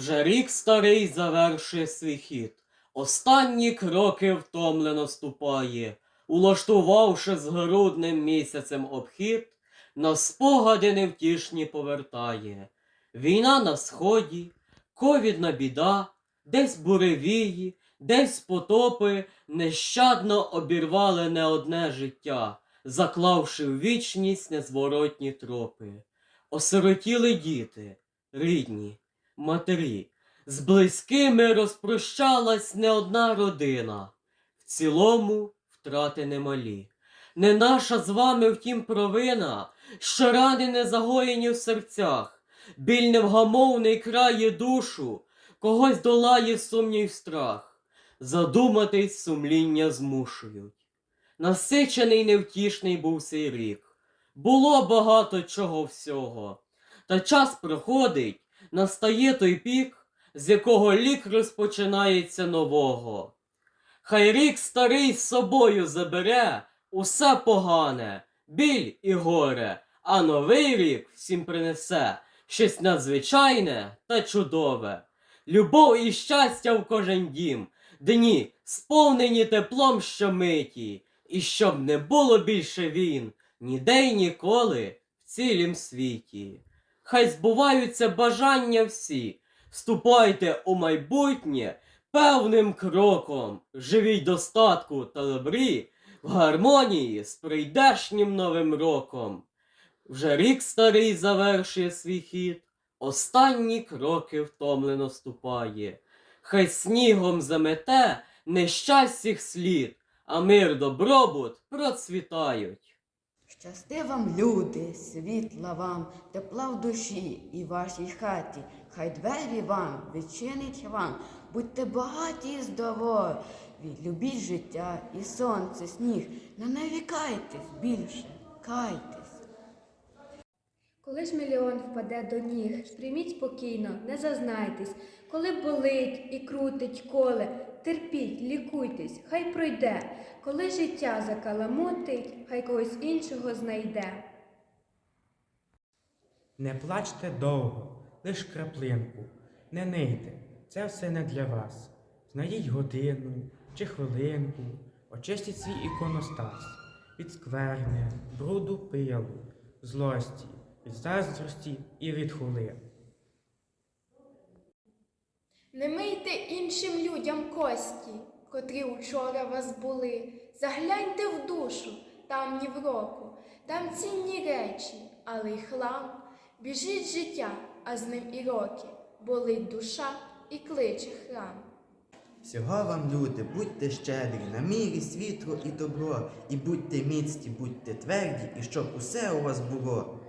Вже рік старий завершує свій хід. Останні кроки втомлено ступає, улаштувавши з грудним місяцем обхід, на спогади невтішні повертає. Війна на сході, ковідна біда, десь буревії, десь потопи нещадно обірвали не одне життя, заклавши в вічність незворотні тропи. Осиротіли діти, рідні, матері, з близькими розпрощалась не одна родина. В цілому втрати немалі. Не наша з вами, втім, провина, що рани не загоєні в серцях, біль невгамовний крає душу, когось долає сумнів й страх, задуматись сумління змушують. Насичений невтішний був цей рік. Було багато чого всього. Та час проходить, настає той пік, з якого лік розпочинається нового. Хай рік старий з собою забере усе погане, біль і горе, а новий рік всім принесе щось надзвичайне та чудове. Любов і щастя в кожен дім, дні сповнені теплом щомиті, і щоб не було більше війн, ніде й ніколи в цілім світі. Хай збуваються бажання всі, ступайте у майбутнє певним кроком, живіть достатку та добрі, в гармонії з прийдешнім новим роком. Вже рік старий завершує свій хід, останні кроки втомлено ступає. Хай снігом замете нещастіх слід, а мир добробут процвітають. Щасти вам, люди, світла вам, тепла в душі і вашій хаті, хай двері вам відчинить вам, будьте багаті і здорові, любіть життя і сонце, сніг, не нарікайтесь більше, кайтесь. Коли ж мільйон впаде до ніг, сприйміть спокійно, не зазнайтесь. Коли болить і крутить коле, терпіть, лікуйтесь, хай пройде. Коли життя закаламутить, хай когось іншого знайде. Не плачте довго, лиш краплинку, не нийте, це все не для вас. Знайдіть годину чи хвилинку, очистіть свій іконостас від скверни, бруду пилу, злості, заздрості і від хули. Не мийте іншим людям кості, котрі учора вас були. Загляньте в душу, там ні в року, там цінні речі, але й хлам. Біжить життя, а з ним і роки. Болить душа і кличе храм. Всього вам, люди, будьте щедрі, на мірі світло і добро, і будьте міцні, будьте тверді, і щоб усе у вас було.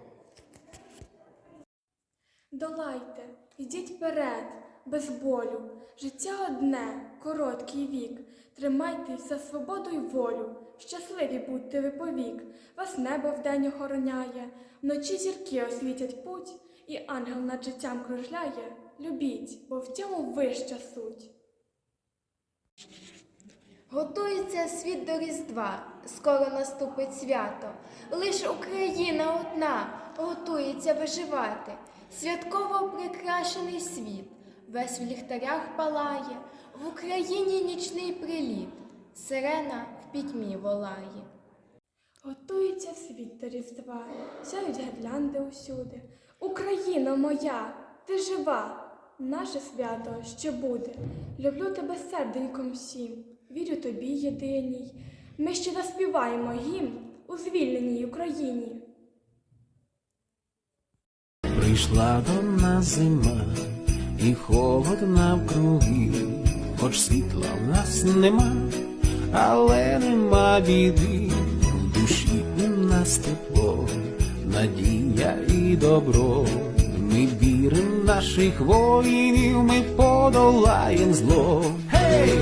Долайте, йдіть вперед, без болю. Життя одне, короткий вік. Тримайтесь за свободу й волю. Щасливі будьте ви повік. Вас небо вдень охороняє, вночі зірки освітять путь, і ангел над життям кружляє. Любіть, бо в цьому вища суть. Готується світ до Різдва, скоро наступить свято. Лиш Україна одна готується виживати. Святково прикрашений світ, весь в ліхтарях палає, в Україні нічний приліт, сирена в пітьмі волає. Готується світ до Різдва, сяють гірлянди усюди. Україна моя, ти жива, наше свято ще буде. Люблю тебе серденьком всім, вірю тобі єдиній. Ми ще заспіваємо гімн у звільненій Україні. Прийшла до нас зима, і холод навкруги, хоч світла в нас нема, але нема біди, в душі у нас тепло, надія і добро. Ми віримо наших воїнів, ми подолаєм зло. Гей!